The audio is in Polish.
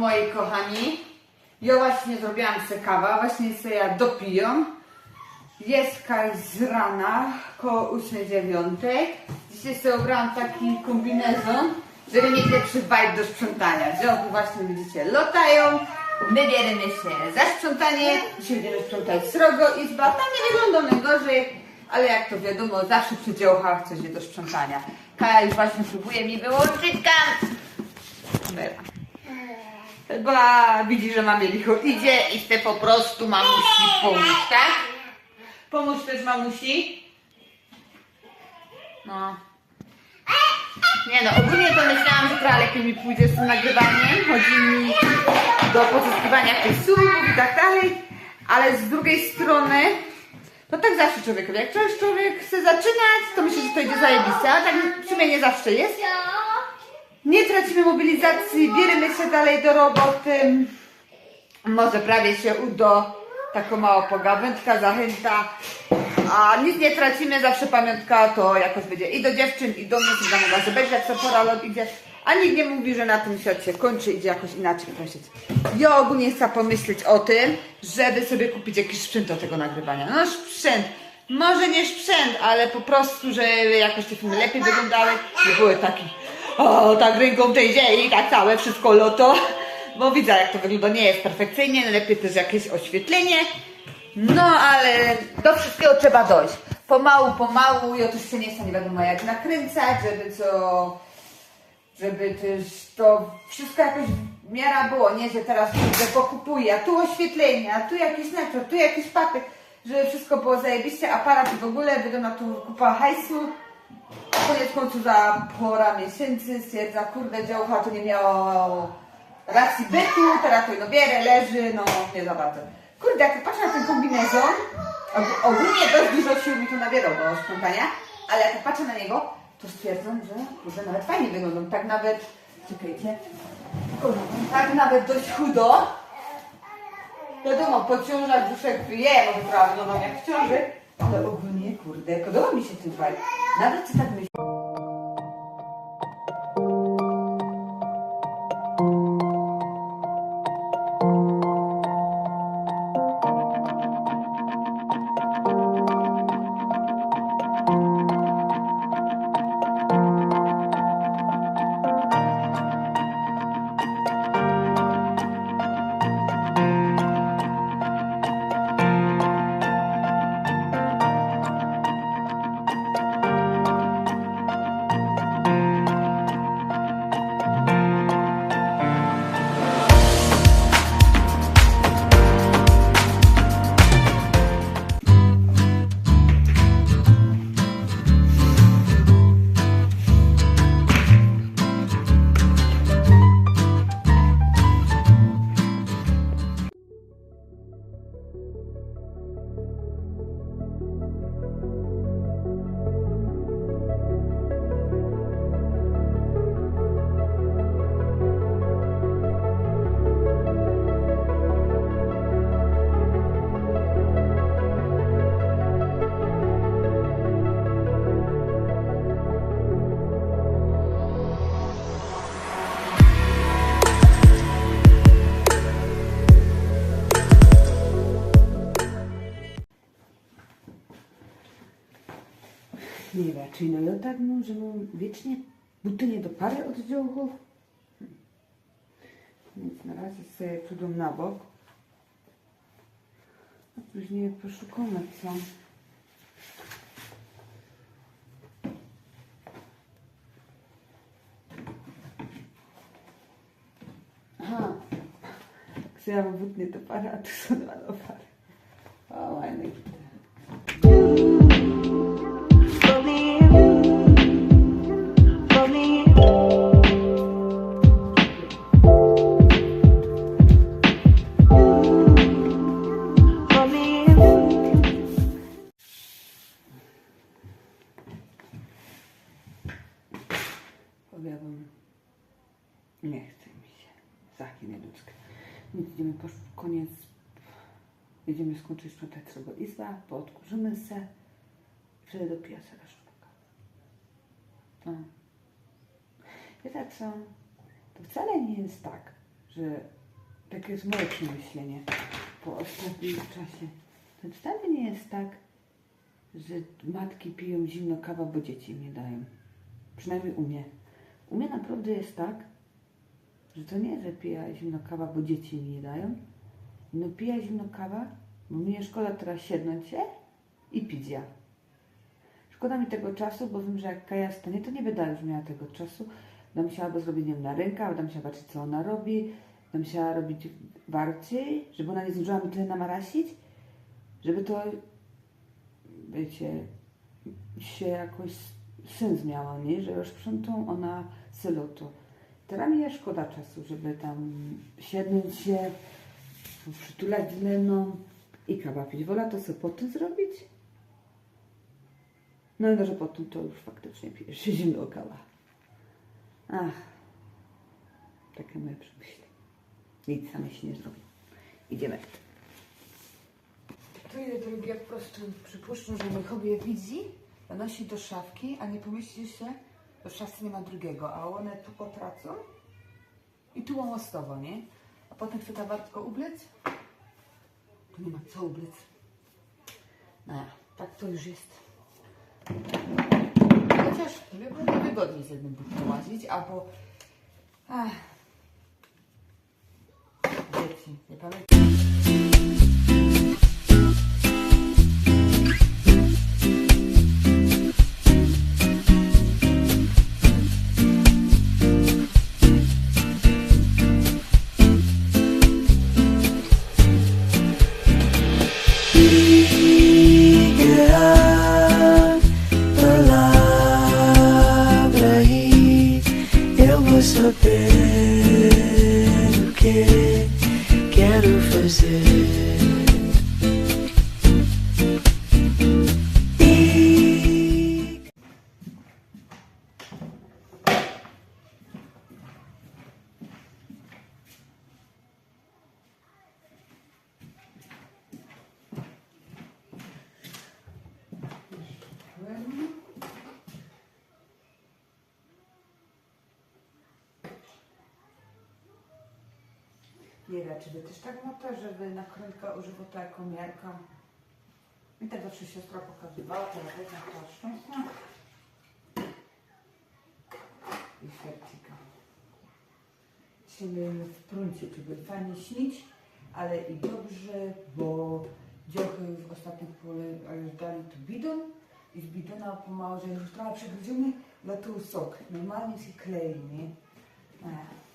moi kochani. Ja właśnie zrobiłam sobie kawa, właśnie sobie ja dopiję. Jest kaj z rana, koło 8-9. Dzisiaj sobie ubrałam taki kombinezon, żeby mieć lepszy vibe do sprzątania. Działki właśnie widzicie lotają. My bierzemy się za sprzątanie. Dzisiaj będziemy sprzątać srogo izba. Tam nie wygląda najgorzej, ale jak to wiadomo, zawsze przy działkach coś jest do sprzątania. Kaja już właśnie próbuje mi wyłączyć kam. Chyba widzi, że mamy licho idzie i chce po prostu mamusi pomóc, tak? Pomóż też mamusi. No. Nie no, ogólnie to myślałam, że lepiej mi pójdzie z tym nagrywaniem. Chodzi mi do pozyskiwania tych subów i tak dalej. Ale z drugiej strony, no tak zawsze człowiekowi. Jak człowiek chce zaczynać, to myślę, że to idzie zajebiste. A tak w sumie nie zawsze jest. Nie tracimy mobilizacji, bierzemy się dalej do roboty. Może prawie się uda. Taką mała pogawędka, zachęta. A nic nie tracimy, zawsze pamiątka to jakoś będzie i do dziewczyn, i do mnie, i do nas będzie, jak co pora lot idzie. A nikt nie mówi, że na tym świat się kończy, idzie jakoś inaczej prosić. Ja ogólnie chcę pomyśleć o tym, żeby sobie kupić jakiś sprzęt do tego nagrywania. No sprzęt. Może nie sprzęt, ale po prostu, żeby jakoś te filmy lepiej wyglądały. Nie były taki, o tak ręką tej ziemi, tak całe wszystko loto. Bo widzę jak to wygląda, nie jest perfekcyjnie, lepiej też jakieś oświetlenie. No ale do wszystkiego trzeba dojść. Pomału, pomału i otóż się nie chce nie wiadomo jak nakręcać, żeby co, żeby też to wszystko jakoś w miara było, nie, że teraz kurde pokupuję, a tu oświetlenie, a tu jakiś netro, tu jakiś patyk, żeby wszystko było zajebiście, aparat i w ogóle wygląda tu kupa hajsu. Koniec końców za pora miesięcy stwierdza, kurde działka to nie miało racji bytu, teraz to no bierę, leży, no nie za bardzo. Kurde, jak patrzę na ten kombinezon, og- ogólnie dość dużo sił mi to nabierało do sprzątania, ale jak patrzę na niego, to stwierdzam, że kurde, nawet fajnie wyglądam, tak nawet, czekajcie, tak nawet dość chudo. Wiadomo, po ciążach je, może trochę wyglądam jak w ciąży, ale ogólnie, kurde, podoba mi się ten vibe. Nawet tak myślę. Nie raczej, no tak że mam wiecznie buty nie do pary od działków. Więc na razie sobie przydam na bok. A później poszukamy co. Aha. Jak ja mam but nie do pary, a tu są dwa do pary. O, ładnie. Się. Zachiny ludzkie. Nic, idziemy po koniec. Jedziemy skończyć sprzątać sobie izba, poodkurzymy se. Wtedy do piasa sztuka. No. Wie tak co? To wcale nie jest tak, że takie jest moje przemyślenie po ostatnim czasie. To wcale nie jest tak, że matki piją zimno kawa, bo dzieci im nie dają. Przynajmniej u mnie. U mnie naprawdę jest tak, że to nie, że pija zimno kawa, bo dzieci mi nie dają. No pija zimno kawa, bo mnie szkoda teraz siednąć się i pić ja. Szkoda mi tego czasu, bo wiem, że jak Kaja stanie, to nie będę już miała tego czasu. Będę musiała zrobić nie na rękę, będę musiała patrzeć, co ona robi. Będę musiała robić bardziej, żeby ona nie zdążyła mi tyle namarasić, żeby to, wiecie, się jakoś sens miało, nie? Że rozprzątą ona sylotu. Teraz mi szkoda czasu, żeby tam siednąć się, przytulać Leną i kawa pić. Wola to co potem zrobić? No i że potem to już faktycznie pijesz się zimno kawa. Ach, takie moje przemyślenie. Nic same się nie zrobi. Idziemy. Tu idę drugi, jak po prostu przypuszczę, że mój hobby widzi, nosi do szafki, a nie pomieści się, szafce nie ma drugiego, a one tu potracą i tu łomostowo, nie? A potem chce ta wartko ublec, tu nie ma co ublec. No, tak to już jest. Chociaż byłoby wygodniej z jednym butkiem łazić, albo... Ach. Dzieci, nie pamiętam. Saber o que quero fazer. Wiem, czy wy też tak ma to, żeby na królika używa to jako miarka. Mi tak zawsze siostra pokazywała, to też na szczęścia. I świercika. Dzisiaj w pruncie, żeby fajnie śnić, ale i dobrze, bo dziochy w ostatnich już dali tu bidon i z bidona pomału, że już trochę przegryziony, latuł sok. Normalnie się klei, nie? Ech.